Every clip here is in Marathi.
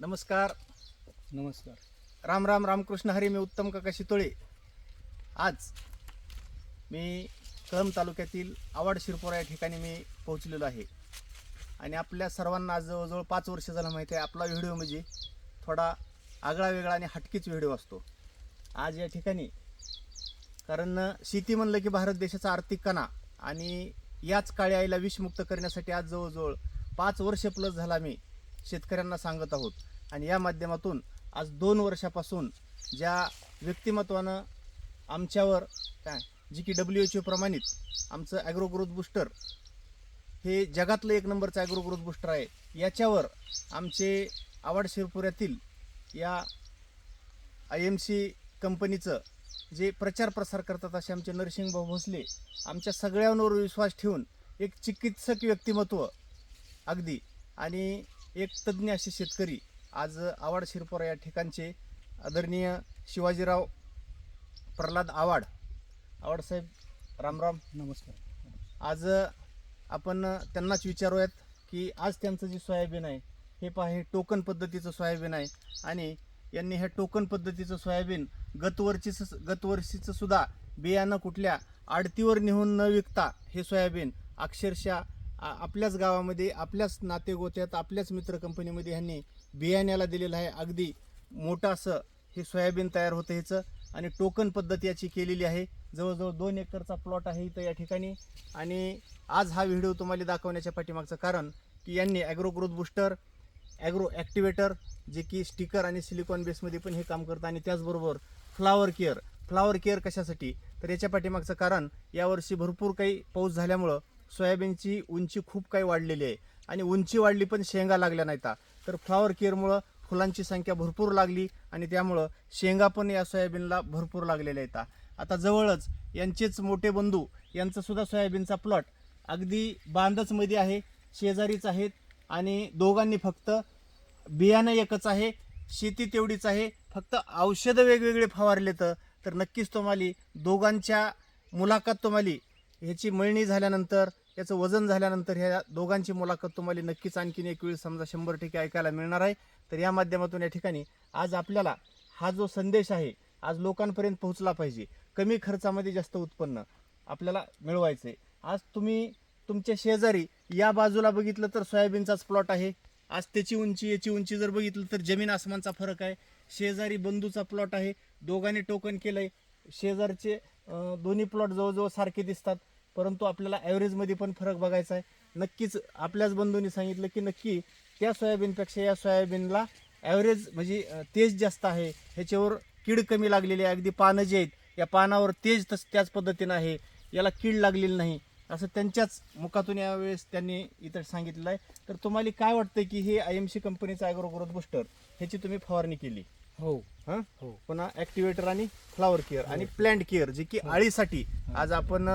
नमस्कार. नमस्कार. राम राम रामकृष्ण हरी मी उत्तम काका शितोळे. आज मी कळंब तालुक्यातील आवाड शिरपोरा या ठिकाणी मी पोहोचलेलो आहे. आणि आपल्या सर्वांना आज जवळजवळ पाच वर्ष झालं माहिती आहे आपला व्हिडिओ म्हणजे थोडा आगळा वेगळा आणि हटकीच व्हिडिओ असतो. आज या ठिकाणी कारण शेती म्हणलं की भारत देशाचा आर्थिक कणा आणि याच काळ्या आईला विषमुक्त करण्यासाठी आज जवळजवळ पाच वर्ष प्लस झाला मी शेतकऱ्यांना सांगत आहोत. आणि या माध्यमातून आज दोन वर्षापासून ज्या व्यक्तिमत्वानं आमच्यावर काय जी की डब्ल्यू एच ओ प्रमाणित आमचं ॲग्रो ग्रोथ बुस्टर हे जगातलं एक नंबरचं ॲग्रो ग्रोथ बुस्टर आहे. याच्यावर आमचे आवड शिरपुऱ्यातील या आय एम सी कंपनीचं जे प्रचार प्रसार करतात असे आमचे नरसिंग भाऊ भोसले आमच्या सगळ्यांवर विश्वास ठेवून एक चिकित्सक व्यक्तिमत्व अगदी. आणि एक तज्ज्ञ असे शेतकरी आज आवाड शिरपोरा या ठिकाणचे आदरणीय शिवाजीराव प्रल्हाद आवाड आवाड साहेब रामराम. नमस्कार. आज आपण त्यांनाच विचारूयात की आज त्यांचं जे सोयाबीन आहे हे पहा हे टोकन पद्धतीचं सोयाबीन आहे आणि यांनी ह्या टोकन पद्धतीचं सोयाबीन गतवर्षीच गतवर्षीचं सुद्धा बियाणं कुठल्या आडतीवर नेऊन न विकता हे सोयाबीन अक्षरशः आपल्याच गावामध्ये आपल्याच नातेगोत्यात आपल्याच मित्र कंपनीमध्ये ह्यांनी बियाण्याला दिलेलं आहे. अगदी मोठं असं हे सोयाबीन तयार होतं ह्याचं. आणि टोकन पद्धत याची केलेली आहे. जवळजवळ दोन एकरचा प्लॉट आहे इथं या ठिकाणी. आणि आज हा व्हिडिओ तुम्हाला दाखवण्याच्या पाठीमागचं कारण की यांनी agro growth booster agro activator जे की स्टिकर आणि सिलिकॉन बेसमध्ये पण हे काम करतं. आणि त्याचबरोबर फ्लावर केअर. फ्लावर केअर कशासाठी? तर याच्या पाठीमागचं कारण यावर्षी भरपूर काही पाऊस झाल्यामुळं सोयाबीनची उंची खूप काही वाढलेली आहे. आणि उंची वाढली पण शेंगा लागल्या नाहीत. तर फ्लॉवर केअरमुळं फुलांची संख्या भरपूर लागली आणि त्यामुळं शेंगा पण या सोयाबीनला भरपूर लागलेल्या आहेत. आता जवळच यांचेच मोठे बंधू यांचंसुद्धा सोयाबीनचा प्लॉट अगदी बांधचमध्ये आहे शेजारीच आहेत आणि दोघांनी फक्त बियाणं एकच आहे शेती तेवढीच आहे फक्त औषधं वेगवेगळे फवारले तर नक्कीच तुम्हाला दोघांच्या मुलाखत तुम्हाला ह्याची मळणी झाल्यानंतर याचं वजन झाल्यानंतर ह्या दोघांची मुलाखत तुम्हाला नक्कीच आणखीन एक वेळ समजा शंभर टक्के ऐकायला मिळणार आहे. तर या माध्यमातून या ठिकाणी आज आपल्याला हा जो संदेश आहे आज लोकांपर्यंत पोहोचला पाहिजे. कमी खर्चामध्ये जास्त उत्पन्न आपल्याला मिळवायचं आहे आज तुम्ही तुमच्या शेजारी या बाजूला बघितलं तर सोयाबीनचाच प्लॉट आहे. आज त्याची उंची याची उंची जर बघितलं तर जमीन आसमानचा फरक आहे. शेजारी बंधूचा प्लॉट आहे. दोघांनी टोकन केलंय. शेजारचे दोन्ही प्लॉट जवळजवळ सारखे दिसतात. परंतु आपल्याला ॲव्हरेजमध्ये पण फरक बघायचा आहे. नक्कीच आपल्याच बंधूंनी सांगितलं की नक्की त्या सोयाबीनपेक्षा या सोयाबीनला ॲव्हरेज म्हणजे तेज जास्त आहे. ह्याच्यावर कीड कमी लागलेली आहे. अगदी पानं जे आहेत या पानावर तेज तस त्याच पद्धतीनं आहे. याला कीड लागलेली नाही. असं त्यांच्याच मुखातून यावेळेस त्यांनी इथं सांगितलं आहे तर तुम्हाला काय वाटतं की हे आय एम सी कंपनीचं ॲग्रो ग्रोथ बुस्टर ह्याची तुम्ही फवारणी केली? हो. हां? हो. पुन्हा ॲक्टिवेटर आणि फ्लावर केअर आणि प्लांट केअर जे की आळीसाठी. आज आपण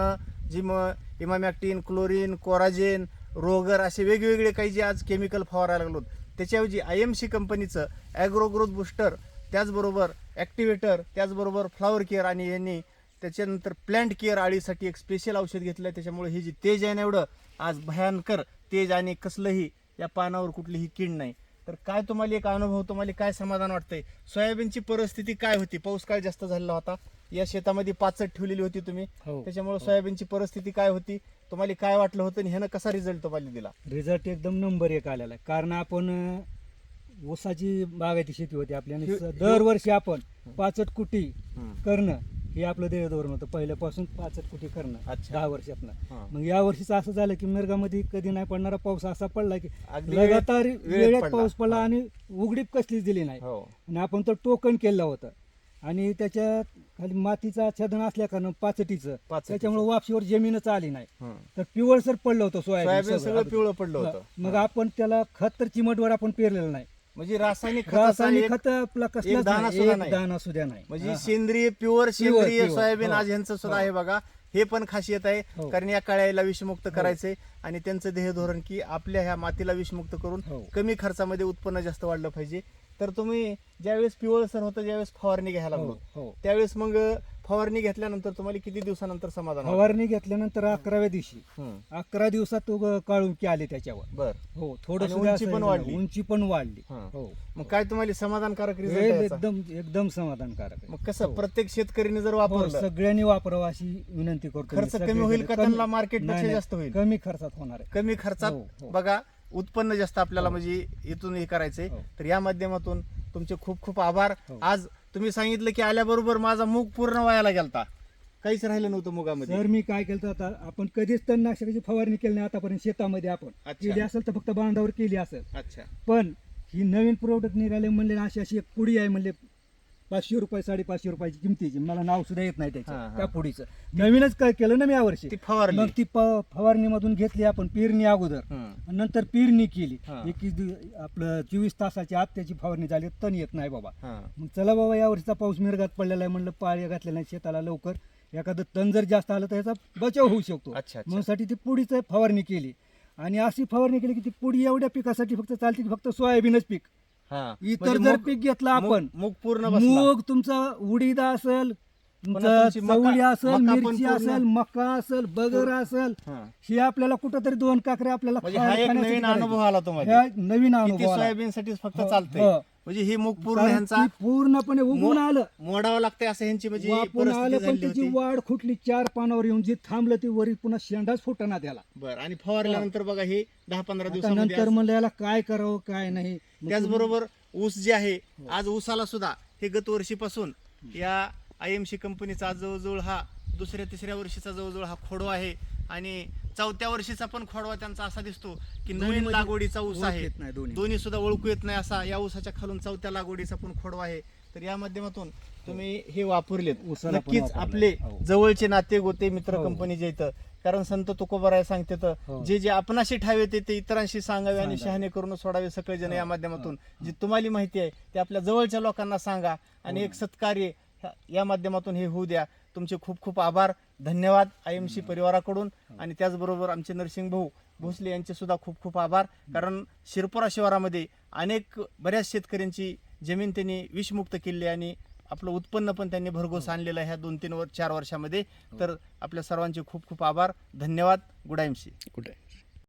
अं, जी मग इमामॅक्टिन क्लोरीन कोराजेन रोगर असे वेगवेगळे काही जे आज केमिकल फवारायला लागलो त्याच्याऐवजी आय एम सी कंपनीचं ॲग्रो ग्रोथ बुस्टर त्याचबरोबर ॲक्टिवेटर त्याचबरोबर फ्लावर केअर आणि यांनी त्याच्यानंतर प्लँट केअर आळीसाठी एक स्पेशल औषध घेतलं आहे त्याच्यामुळे ही जी तेज आहे ना एवढं आज भयंकर तेज आणि कसलंही या पानावर कुठलीही कीड नाही. तर काय तुम्हाला एक अनुभव तुम्हाला काय समाधान वाटतंय? सोयाबीनची परिस्थिती काय होती? पाऊस काय जास्त झालेला होता. या शेतामध्ये पाचट ठेवलेली होती तुम्ही. हो. त्याच्यामुळे सोयाबीनची परिस्थिती काय होती? तुम्हाला काय वाटलं होतं आणि ह्यानं कसा रिझल्ट तुम्हाला दिला? रिझल्ट एकदम नंबर एक आलेला. आहे कारण आपण अं, ऊसाची बागायती शेती होती. आपली आणि हि- स- दरवर्षी आपण पाचट कुटी करणं हे आपलं ध्येय धोरण होतं. पहिल्यापासून पाचट कुटी करणं. अच्छा. दहा वर्षातनं. हा. मग या वर्षीचं असं झालं की मिरगामध्ये कधी नाही पडणारा पाऊस असा पडला की अगदी वेळेत- लगातार वेळेत वेळेत पडला. पाऊस पडला हा. आणि उघडीप कसलीच दिली नाही. हो. आणि आपण तो टोकन केलं होतं. आणि त्याच्यात खाली मातीचा छदन असल्या कारण पाचटीचं पाचटीचं. त्याच्यामुळे वापशीवर जमीनच आली नाही हं. तर पिवळसर पडलं होतं सोयाबीन सगळं. पिवळं पडलं होतं मग आपण त्याला खत तर चिमटवर आपण पेरलेलं नाही म्हणजे रासायनिक खताचा रासायनिक एक- खत आपला कसलाच दाणा नाही, सुद्धा एक नाही. दाणा सुद्धा नाही म्हणजे हा. सेंद्रिय प्युअर सेंद्रिय pure, सोयाबीन हो. आज यांचं सुद्धा हो. आहे बघा हे पण खासियत आहे हो. कारण या काळ्याला विषमुक्त करायचंय आणि त्यांचं ध्येय धोरण की आपल्या ह्या मातीला विषमुक्त करून हो. कमी खर्चामध्ये उत्पन्न जास्त वाढलं पाहिजे तर तुम्ही ज्यावेळेस पिवळसर होतं ज्यावेळेस फवारणी घ्यायला हो, लागलो हो. त्यावेळेस मग फवारणी घेतल्यानंतर तुम्हाला किती दिवसानंतर समाधान? फवारणी घेतल्यानंतर अकराव्या दिवशी. अकरा दिवसात तो काळुंकी आले त्याच्यावर बर हो थोडं उंची पण हे वाढली. उंची पण वाढली हा. हो मग काय तुम्हाला समाधानकारक हे रिझल्ट एकदम एकदम समाधानकारक. मग कसं हो. प्रत्येक शेतकरीने जर हो, वापरलं सगळ्यांनी वापरावं अशी विनंती करतो. खर्च कमी होईल. का त्यांना मार्केट. जास्त होईल कमी खर्चात होणार आहे कमी खर्चात हो, हो. बघा उत्पन्न जास्त आपल्याला हो. म्हणजे इथून हे करायचंय हो. तर या माध्यमातून तुमचे खूप खूप आभार हो. आज तुम्ही सांगितलं की आल्याबरोबर माझा मूग पूर्ण वयाला गेलता काहीच राहिलं नव्हतं मुगामध्ये सर मी काय केलं तर आता आपण कधीच तणनाशकाची फवारणी केली नाही आतापर्यंत शेतामध्ये आपण. केली असेल तर फक्त बांधावर केली असेल अच्छा पण ही नवीन प्रोडक्ट निघाले म्हणले अशी अशी एक पुडी आहे म्हणले पाचशे रुपये साडेपाचशे रुपयाची किमतीची. मला नाव सुद्धा येत नाही त्याच्या. त्या पुडीचं नवीनच काय केलं ना मी यावर्षी ती फवारली. मग ती फवारणीमधून घेतली आपण पेरणी अगोदर. नंतर पेरणी केली. एकवीस आपलं चोवीस तासाच्या आत त्याची फवारणी झाली तण येत नाही बाबा. मग चला बाबा या वर्षीचा पाऊस मिरगात पडलेला आहे म्हणलं पाळ्या घातलेल्या नाही शेताला लवकर. एखादं तण जर जास्त आलं तर याचा बचाव होऊ शकतो. अच्छा, अच्छा. म्हणून साठी ती पुडीचं फवारणी केली. आणि अशी फवारणी केली की ती पुडी एवढ्या पिकासाठी फक्त चालते की फक्त सोयाबीनच पीक. हा. इतर म्हणजे जर मूग- पीक घेतलं आपण मूग- मूग पूर्ण बसला मूग तुमचा उडीद असेल पुन्हा तुमचं तुमची मका- चवळी असेल मका पण मिरची पूर्ण- असेल मका असेल बगर असेल हा. हे आपल्याला कुठंतरी दोन काकरे आपल्याला म्हणजे खा- एक खाण्यासाठी नवीन अनुभव करायचे. आला तुम्हाला ह्या नवीन किती अनुभव आला. सोयाबीन साठी फक्त हो, चालतंय हो. म्हणजे ही मूग पूर्ण कारण ह्यांचा ती पूर्णपणे उगून मो- आलं मोडावं लागतंय असं ह्यांची म्हणजे वापरून आलं परिस्थिती पण झाली त्याची होती वाढ खुटली चार पानावर येऊन जी थांबलं ती वरी पुन्हा शेंडाच फुटना त्याला बर आणि फवारल्यानंतर बघा हे दहा पंधरा आता दिवसामध्ये नंतर म्हणलं याला काय करावं काय नाही मग त्याचबरोबर ऊस जे आहे हो. आज ऊसाला सुद्धा हे गत वर्षीपासून या आय एम सी कंपनीचा जवळजवळ हा दुसऱ्या तिसऱ्या वर्षीचा जवळजवळ हा खोडवा आहे आणि चौथ्या वर्षीचा पण खोडवा त्यांचा असा दिसतो की नवीन लागवडीचा ऊस आहे दोन्ही. सुद्धा ओळखू येत नाही असा या ऊसाच्या खालून चौथ्या लागवडीचा पण खोडवा आहे तर या माध्यमातून तुम्ही हे वापरलेत नक्कीच. आपले हो. जवळचे नाते गोते मित्र हो. कंपनीचे इथं कारण संत तुकोबराय सांगते तर हो. जे जे आपणाशी ठावे ते इतरांशी सांगावे आणि. शहाणे करून सोडावे सगळे जण हो. या माध्यमातून जी तुम्हाला माहिती आहे ते आपल्या जवळच्या लोकांना सांगा आणि. एक सत्कार्य या माध्यमातून हे होऊ द्या. तुमचे खूप खूप आभार. धन्यवाद आय एम सी परिवाराकडून. हो. आणि त्याचबरोबर आमचे नरसिंग भाऊ भोसले यांचे सुद्धा खूप खूप आभार. कारण शिरपुरा शिवारामध्ये अनेक बऱ्याच शेतकऱ्यांची जमीन त्यांनी विषमुक्त केली आणि आपलं उत्पन्न पण त्यांनी भरघोस आणलेलं आहे ह्या दोन तीन वर चार वर्षामध्ये. तर आपल्या सर्वांचे खूप खूप आभार. धन्यवाद. गुड आय एम सी कुठे